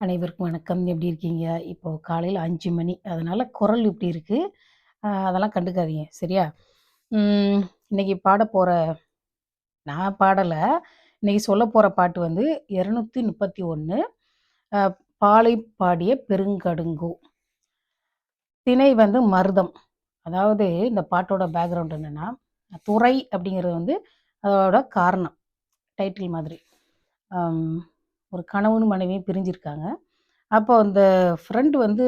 அனைவருக்கும் வணக்கம். எப்படி இருக்கீங்க? இப்போது காலையில் அஞ்சு மணி. அதனால் குரல் இப்படி இருக்குது அதெல்லாம் கண்டுக்காதீங்க. சரியா? இன்றைக்கி இன்னைக்கு பாடப் நான் பாடலை இன்னைக்கு சொல்ல போகிற பாட்டு வந்து இரநூத்தி முப்பத்தி ஒன்று பாலை பாடிய பெருங்கடுங்கோ. திணை வந்து மருதம். அதாவது இந்த பாட்டோட பேக்ரவுண்ட் என்னென்னா துறை அப்படிங்கிறது வந்து அதோட காரணம். டைட்டில் மாதிரி. ஒரு கணவனும் மனைவியும் பிரிஞ்சிருக்காங்க. அப்போ அந்த ஃப்ரெண்டு வந்து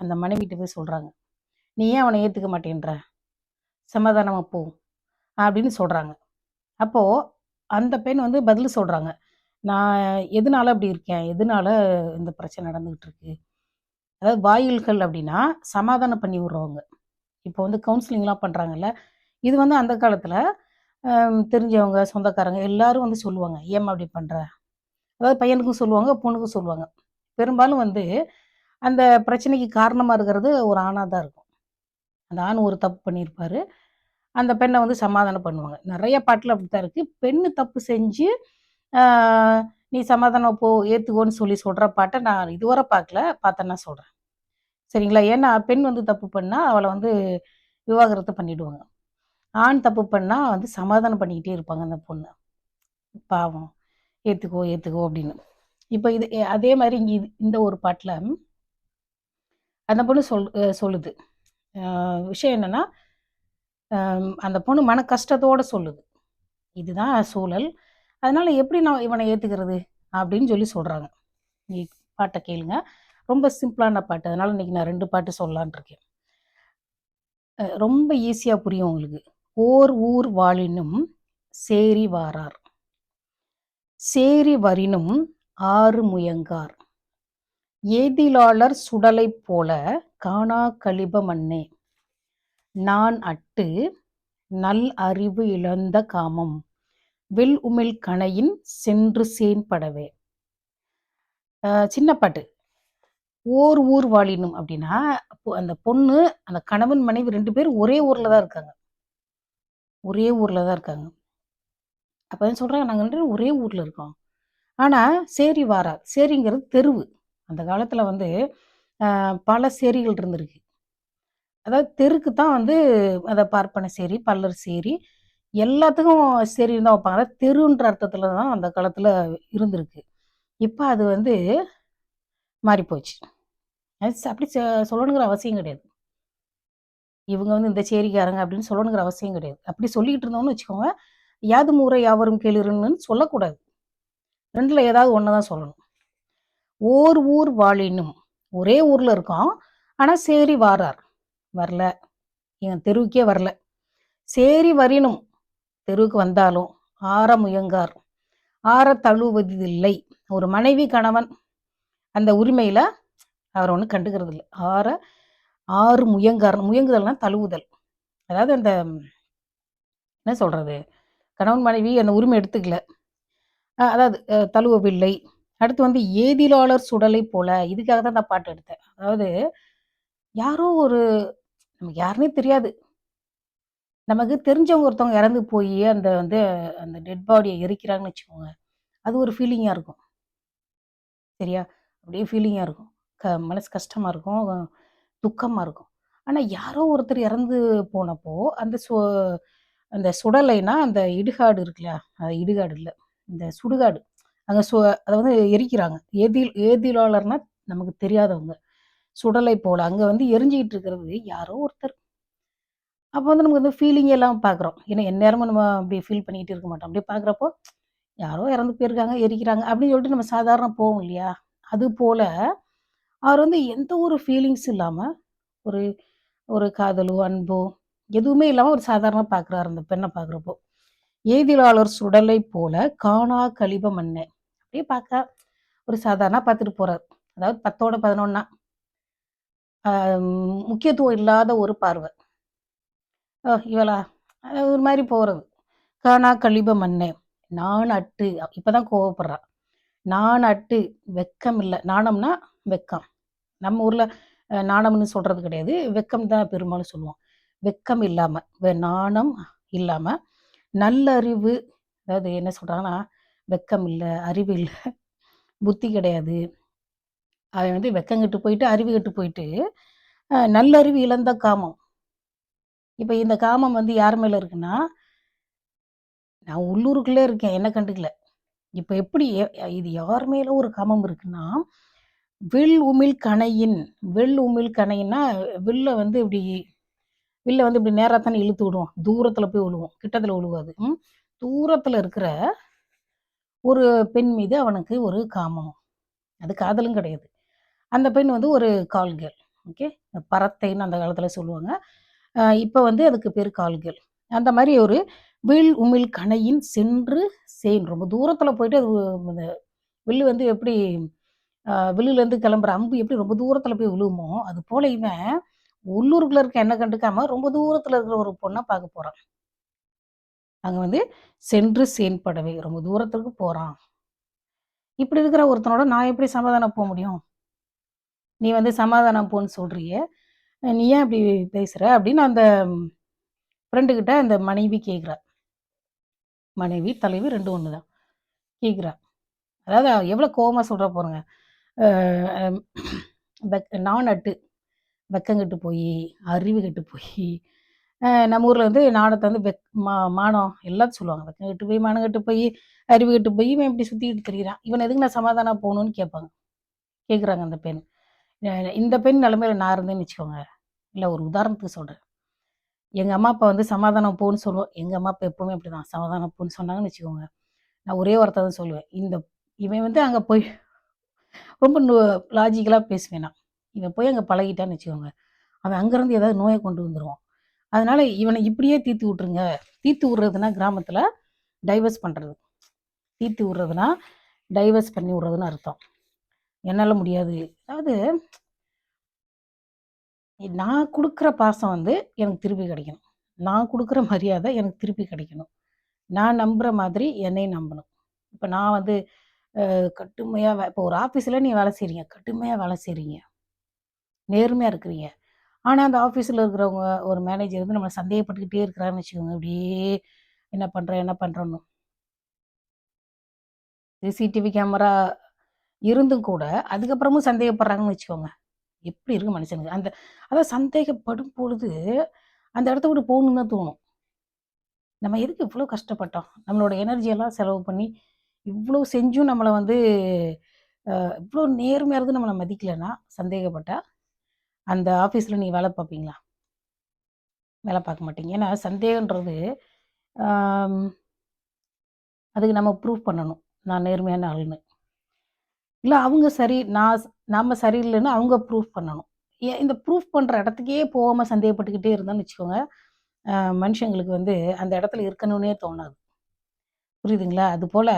அந்த மனைவிட்ட போய் சொல்கிறாங்க "நீ ஏன் அவனை ஏற்றுக்க மாட்டேன்ற? சமாதானமாக போ." அப்படின்னு சொல்கிறாங்க அப்போது அந்த பெண் வந்து பதில் சொல்கிறாங்க "நான் எதனால அப்படி இருக்கேன்? எதனால இந்த பிரச்சனை நடந்துகிட்டு இருக்கு?" அதாவது வாயில்கள் அப்படின்னா, சமாதானம் பண்ணி விடுறவங்க. இப்போ வந்து கவுன்சிலிங்லாம் பண்ணுறாங்கல்ல இது வந்து அந்த காலத்தில் தெரிஞ்சவங்க, சொந்தக்காரங்க எல்லாரும் வந்து சொல்லுவாங்க. "ஏம்மா அப்படி பண்ணுற அதாவது பையனுக்கும் சொல்லுவாங்க, பொண்ணுக்கும் சொல்லுவாங்க. பெரும்பாலும் வந்து அந்த பிரச்சனைக்கு காரணமாக இருக்கிறது ஒரு ஆணாக தான் இருக்கும். அந்த ஆண் ஒரு தப்பு பண்ணியிருப்பார் அந்த பெண்ணை வந்து சமாதானம் பண்ணுவாங்க. நிறைய பாட்டில் அப்படி அப்படித்தான் இருக்குது பெண்ணு தப்பு செஞ்சு, "நீ சமாதானம் போ, ஏற்றுக்கோன்னு சொல்லி சொல்கிற பாட்டை நான் இதுவரை பார்க்கல. பார்த்தேன்னா சொல்கிறேன் சரிங்களா? ஏன்னா பெண் வந்து தப்பு பண்ணால் அவளை வந்து விவாகரத்து பண்ணிவிடுவாங்க ஆண் தப்பு பண்ணால் வந்து சமாதானம் பண்ணிக்கிட்டே இருப்பாங்க அந்த பொண்ணு "பாவம், ஏற்றுக்கோ ஏற்றுக்கோ அப்படின்னு. இப்போ இது அதே மாதிரி இங்கே இது இந்த ஒரு பாட்டில் அந்த பொண்ணு சொல் சொல்லுது. விஷயம் என்னென்னா அந்த பொண்ணு மன கஷ்டத்தோடு சொல்லுது. "இதுதான் சூழல். அதனால் எப்படி நான் இவனை ஏற்றுக்கிறது அப்படின்னு சொல்லி சொல்கிறாங்க நீ பாட்டை கேளுங்க. ரொம்ப சிம்பிளான பாட்டு. அதனால் இன்னைக்கு நான் ரெண்டு பாட்டு சொல்லலான்னு இருக்கேன். ரொம்ப ஈஸியாக புரியும் உங்களுக்கு. "ஓர் ஊர் வாழினும் சேரி வாரார். சேரி வரினும் ஆறு முயங்கார். ஏதிலாளர் சுடலைப் போல காணா கழிப மன்னே. நான் அட்டு நல் அறிவு இழந்த காமம். வில் உமிழ் கணையின் சென்று சேண் படவே." சின்ன பாட்டு. "ஓர் ஊர் வாழினும்" அப்படின்னா, அந்த பொண்ணு, அந்த கணவன், மனைவி ரெண்டு பேரும் ஒரே ஊர்ல தான் இருக்காங்க. ஒரே ஊர்ல தான் இருக்காங்க. அப்போ வந்து சொல்றாங்க, நாங்கள் ஒரே ஊர்ல இருக்கோம்." ஆனா சேரி வாரார். சேரிங்கிறது தெருவு. அந்த காலத்துல வந்து பல சேரிகள் இருந்திருக்கு. அதாவது தெருக்கு தான் வந்து அதை பார்ப்பன சேரி, பல்லர் சேரி எல்லாத்துக்கும் சேரின்னு தான் வைப்பாங்க. அதாவது தெருன்ற அர்த்தத்துல தான் அந்த காலத்துல இருந்திருக்கு. இப்போ அது வந்து மாறிப்போச்சு. அப்படி சொல்லணுங்கிற அவசியம் கிடையாது. இவங்க வந்து இந்த சேரிக்காரங்க அப்படின்னு சொல்லணுங்கிற அவசியம் கிடையாது. அப்படி சொல்லிக்கிட்டு இருந்தோம்னு வச்சுக்கோங்க, யாது முறை யாவரும் கேளுருன்னு சொல்லக்கூடாது. ரெண்டில் ஏதாவது ஒன்று தான் சொல்லணும். "ஓர் ஊர் வாழினும்" ஒரே ஊரில் இருக்கோம். ஆனால் சேரி வாரார். வரல. என் தெருவுக்கே வரல. சேரி வரினும் தெருவுக்கு வந்தாலும் ஆற முயங்கார். ஆற தழுவதில்லை. ஒரு மனைவி, கணவன் அந்த உரிமையில் அவர் ஒன்றும் கண்டுக்கிறது இல்லை ஆற ஆறு முயங்கார். முயங்குதல்னா தழுவுதல். அதாவது அந்த என்ன சொல்கிறது கணவன், மனைவி அந்த உரிமை எடுத்துக்கல. அதாவது அ தழுவவில்லை. அடுத்து வந்து "ஏதிலாளர் சுடலை போல" இதுக்காக தான் அந்த பாட்டு எடுத்தேன். அதாவது யாரோ ஒரு நமக்கு யாருன்னே தெரியாது. நமக்கு தெரிஞ்சவங்க ஒருத்தவங்க இறந்து போய் அந்த வந்து அந்த டெட் பாடியை எரிக்கிறாங்கன்னு வச்சுக்கோங்க. அது ஒரு ஃபீலிங்காக இருக்கும். சரியா? அப்படியே ஃபீலிங்காக இருக்கும். க மனசு கஷ்டமாக இருக்கும். துக்கமாக இருக்கும். ஆனால் யாரோ ஒருத்தர் இறந்து போனப்போ, அந்த சு அந்த சுடலைனா அந்த இடுகாடு இருக்குல்ல, அது இடுகாடு இல்லை இந்த சுடுகாடு. அங்கே சு அதை வந்து எரிக்கிறாங்க. ஏதில் ஏதிலாளர்னா நமக்கு தெரியாதவங்க. சுடலை போல் அங்கே வந்து எரிஞ்சிக்கிட்டு இருக்கிறது யாரோ ஒருத்தர். அப்போ வந்து நமக்கு வந்து ஃபீலிங் எல்லாம் பார்க்குறோம். ஏன்னா எந்நேரமும் நம்ம அப்படி ஃபீல் பண்ணிட்டு இருக்க மாட்டோம். அப்படியே பார்க்குறப்போ, யாரோ இறந்து போயிருக்காங்க, எரிக்கிறாங்க அப்படின்னு சொல்லிட்டு நம்ம சாதாரண போவோம் இல்லையா? அது போல் அவர் வந்து எந்த ஒரு ஃபீலிங்ஸும் இல்லாமல் ஒரு ஒரு காதலோ, அன்போ எதுவுமே இல்லாமல் ஒரு சாதாரண பார்க்குறாரு அந்த பெண்ணை பார்க்குறப்போ. "ஏதிலாளர் சுடலைப் போல காணா கழிப மண்ணே அப்படியே பார்க்க ஒரு சாதாரண பார்த்துட்டு போகிறார் அதாவது பத்தோட பதினொன்னா முக்கியத்துவம் இல்லாத ஒரு பார்வை. "ஓ! இவளா?" ஒரு மாதிரி போகிறது "காணா கலிப மண்ணே நான் அட்டு" இப்போதான் கோவப்படுறான் "நான் அட்டு வெட்கம் இல்லை நாணம்னா வெட்கம். நம்ம ஊரில் நாணம்னு சொல்கிறது கிடையாது. வெட்கம் தான் பெரும்பாலும் சொல்லுவோம். வெக்கம் இல்லாமல் நாணம் இல்லாமல் நல்லறிவு அதாவது என்ன சொல்கிறாங்கன்னா வெட்கம் இல்லை அறிவு இல்லை புத்தி கிடையாது. அவன் வந்து வெக்கங்கெட்டு போயிட்டு, அறிவு கெட்டு போயிட்டு, நல்லறிவு இழந்த காமம். இப்போ இந்த காமம் வந்து யார் மேலே இருக்குன்னா நான் உள்ளூருக்குள்ளே இருக்கேன். என்ன கண்டுக்கல. இப்போ எப்படி இது யார் மேல ஒரு காமம் இருக்குன்னா, வில் உமிழ் கணையின் வில் உமிழ் கணையின்னா வில்ல வந்து இப்படி வில்ல வந்து இப்படி நேராக தானே இழுத்து விடுவோம். தூரத்தில் போய் விழுவோம் கிட்டத்தில் விழுவாது. ம். இருக்கிற ஒரு பெண் மீது அவனுக்கு ஒரு காமம். அது காதலும் கிடையாது. அந்த பெண் வந்து ஒரு கால் ஓகே. பறத்தைன்னு அந்த காலத்தில் சொல்லுவாங்க. இப்போ வந்து அதுக்கு பேர் கால்கேல் அந்த மாதிரி ஒரு வில் உமிழ் கணையின் சென்று சேன் ரொம்ப தூரத்தில் போயிட்டு அது வில்லு வந்து எப்படி வில்லுலேருந்து கிளம்புற அம்பு எப்படி ரொம்ப தூரத்தில் போய் விழுவுமோ, அது போல இவன் உள்ளூருக்குள்ள இருக்க என்ன கண்டுக்காம ரொம்ப தூரத்துல இருக்கிற ஒரு பொண்ணை பார்க்க போறான். அங்க வந்து சென்று சேன்படவே ரொம்ப தூரத்துக்கு போறான். இப்படி இருக்கிற ஒருத்தனோட நான் எப்படி சமாதானம் போக முடியும்? நீ வந்து சமாதானம் போன்னு சொல்றிய நீ ஏன் இப்படி பேசுற? அப்படின்னு அந்த ஃப்ரெண்டு கிட்ட அந்த மனைவி கேட்குறா மனைவி, தலைவி ரெண்டு ஒன்று தான். கேட்கிறா. அதாவது எவ்வளோ கோவமா சொல்றா பாருங்க. அ அம் வெக்கங்கெட்டு போய் அறிவு கெட்டு போய் நம்ம ஊரில் வந்து நாணத்தை வந்து வெக் மா மானம் எல்லாத்தையும் சொல்லுவாங்க. வெக்கம் கெட்டு போய், மானம் கெட்டு போய் அறிவு கெட்டு போய், இவன் இப்படி சுற்றிக்கிட்டு தெரிகிறான் இவன் எதுக்கு நான் சமாதானம் போகணும்னு கேட்பாங்க. கேட்குறாங்க அந்த பெண். இந்த பெண் நிலமையில நான் இருந்தேன்னு வச்சுக்கோங்க. இல்லை ஒரு உதாரணத்துக்கு சொல்கிறேன் எங்கள் அம்மா, அப்பா வந்து சமாதானம் போன்னு சொல்லுவோம். எங்கள் அம்மா, அப்பா எப்பவுமே அப்படிதான். சமாதானம் போன்னு சொன்னாங்கன்னு வச்சுக்கோங்க. நான் ஒரே வார்த்தை தான் சொல்லுவேன். இந்த இவன் வந்து அங்கே போய் ரொம்ப லாஜிக்கலாக பேசுவேன் நான். இவன் போய் அங்கே பழகிட்டான்னு வச்சுக்கோங்க. அவன் அங்கேருந்து ஏதாவது நோயை கொண்டு வந்துடுவான் அதனால இவனை இப்படியே தீர்த்து விட்டுருங்க. தீர்த்து விட்றதுனா கிராமத்தில் டைவர்ஸ் பண்ணுறது தீர்த்து விடுறதுன்னா, டைவர்ஸ் பண்ணி விடுறதுன்னு அர்த்தம். என்னால் முடியாது. அதாவது நான் கொடுக்குற பாசம் வந்து எனக்கு திருப்பி கிடைக்கணும். நான் கொடுக்குற மரியாதை எனக்கு திருப்பி கிடைக்கணும். நான் நம்புற மாதிரி என்னையும் நம்பணும். இப்போ நான் வந்து கட்டுமையாக வே இப்போ ஒரு ஆஃபீஸில் நீ வேலை செய்கிறீங்க கட்டுமையாக வேலை செய்கிறீங்க நேர்மையாக இருக்கிறீங்க. ஆனால் அந்த ஆஃபீஸில் இருக்கிறவங்க ஒரு மேனேஜர் வந்து நம்மளை சந்தேகப்பட்டுக்கிட்டே இருக்கிறான்னு வச்சுக்கோங்க. அப்படியே என்ன பண்ணுறோம் என்ன பண்ணுறோன்னு சிசிடிவி கேமரா இருந்தும் கூட, அதுக்கப்புறமும் சந்தேகப்படுறாங்கன்னு வச்சுக்கோங்க. எப்படி இருக்கு மனுஷனுக்கு? அந்த அதான் சந்தேகப்படும் பொழுது, அந்த இடத்த விட்டு போகணுன்னு தான் தோணும். நம்ம எதுக்கு இவ்வளோ கஷ்டப்பட்டோம்? நம்மளோட எனர்ஜியெல்லாம் செலவு பண்ணி, இவ்வளோ செஞ்சும் நம்மளை வந்து இவ்வளோ நேர்மையாக இருந்து நம்மளை மதிக்கலன்னா, சந்தேகப்பட்டால் அந்த ஆஃபீஸில் நீங்கள் வேலை பார்ப்பீங்களா? வேலை பார்க்க மாட்டீங்க. ஏன்னா சந்தேகன்றது, அதுக்கு நம்ம ப்ரூஃப் பண்ணணும். நான் நேர்மையான ஆளுன்னு. இல்லை அவங்க சரி நான் நம்ம சரியில்லைன்னு அவங்க ப்ரூஃப் பண்ணணும். ஏ இந்த ப்ரூஃப் பண்ணுற இடத்துக்கே போகாமல் சந்தேகப்பட்டுக்கிட்டே இருந்தோம்னு வச்சுக்கோங்க, மனுஷங்களுக்கு வந்து அந்த இடத்துல இருக்கணும்னே தோணாது. புரியுதுங்களா? அது போல்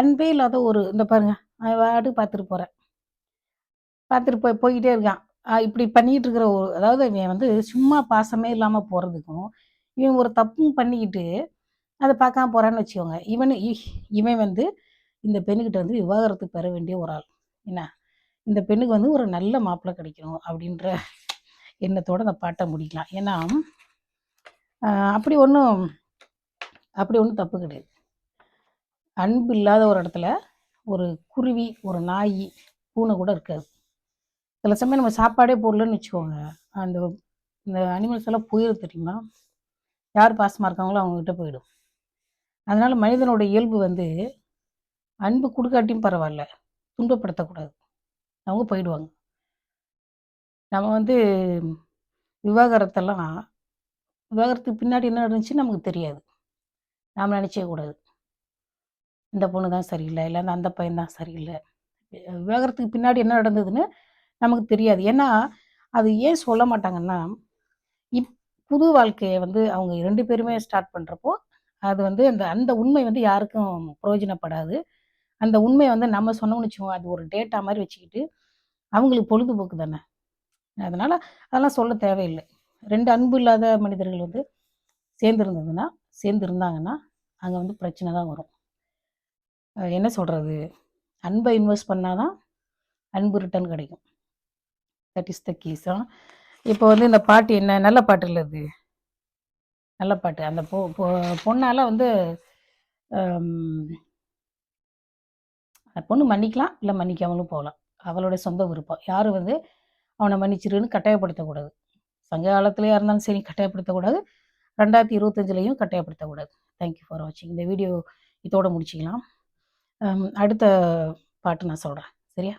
அன்பே இல்லாத ஒரு இந்த பாருங்க, அவன் பார்த்துட்டு போகிறேன் பார்த்துட்டு போய் போய்கிட்டே இருக்கான். இப்படி பண்ணிட்டு இருக்கிற ஒரு அதாவது இவன் வந்து சும்மா பாசமே இல்லாம போறதுக்கும், இவன் ஒரு தப்பும் பண்ணிக்கிட்டு, அதை பார்க்காம போறான்னு வச்சுக்கோங்க. இவனு இவன் வந்து இந்த பெண்ணுக்கிட்ட வந்து விவாகரத்து பெற வேண்டிய ஒரு ஆள். என்ன? இந்த பெண்ணுக்கு வந்து ஒரு நல்ல மாப்பிள்ளை கிடைக்கணும் அப்படின்ற எண்ணத்தோட அந்த பாட்டை முடிக்கலாம். ஏன்னா, அப்படி ஒன்றும் அப்படி ஒன்றும் தப்பு கிடையாது. அன்பு இல்லாத ஒரு இடத்துல, ஒரு குருவி, ஒரு நாய் பூனை கூட இருக்காது. சில சமயம் நம்ம சாப்பாடே போடலன்னு வச்சுக்கோங்க, அந்த இந்த அனிமல்ஸ் எல்லாம் போயிரும் தெரியுமா? யார் பாசமாக இருக்காங்களோ அவங்க கிட்ட போயிடும். அதனால் மனிதனோட இயல்பு வந்து, அன்பு கொடுக்காட்டியும் பரவாயில்ல துன்பப்படுத்தக்கூடாது. அவங்க போயிடுவாங்க. நம்ம வந்து விவாகரத்தெல்லாம் விவாகரத்துக்கு பின்னாடி என்ன நடந்துச்சுன்னு நமக்கு தெரியாது. நாம் நினச்சே கூடாது. இந்த பொண்ணு தான் சரியில்லை இல்லை அந்த பையன் தான் சரியில்லை விவாகரத்துக்கு பின்னாடி என்ன நடந்ததுன்னு நமக்கு தெரியாது. ஏன்னா, அது ஏன் சொல்ல மாட்டாங்கன்னா, இப் புது வாழ்க்கையை வந்து அவங்க ரெண்டு பேருமே ஸ்டார்ட் பண்ணுறப்போ அது வந்து அந்த அந்த உண்மை வந்து யாருக்கும் பிரயோஜனப்படாது. அந்த உண்மையை வந்து நம்ம சொன்னோம்னு வச்சுக்கோங்க, அது ஒரு டேட்டா மாதிரி வச்சுக்கிட்டு, அவங்களுக்கு பொழுதுபோக்கு தானே. அதனால அதெல்லாம் சொல்ல தேவையில்லை ரெண்டு அன்பு இல்லாத மனிதர்கள் வந்து சேர்ந்துருந்ததுன்னா சேர்ந்து இருந்தாங்கன்னா அங்கே வந்து பிரச்சனை தான் வரும். என்ன சொல்கிறது அன்பை இன்வெஸ்ட் பண்ணால் தான், அன்பு ரிட்டர்ன் கிடைக்கும். தட் இஸ் த கேஸ் இப்போ வந்து இந்த பாட்டு என்ன? நல்ல பாட்டுல்ல இது. நல்ல பாட்டு. அந்த பொ பொண்ணால் வந்து அந்த பொண்ணு மன்னிக்கலாம், இல்லை மன்னிக்காமலும் போகலாம். அவளுடைய சொந்த விருப்பம். யாரும் வந்து அவனை மன்னிச்சிருன்னு கட்டாயப்படுத்தக்கூடாது. சங்க காலத்துலையா இருந்தாலும் சரி கட்டாயப்படுத்தக்கூடாது. ரெண்டாயிரத்தி இருபத்தஞ்சிலையும் கட்டாயப்படுத்தக்கூடாது தேங்க்யூ ஃபார் வாட்சிங் இந்த வீடியோ இதோட முடிச்சிக்கலாம். அடுத்த பாட்டு நான் சொல்கிறேன் சரியா?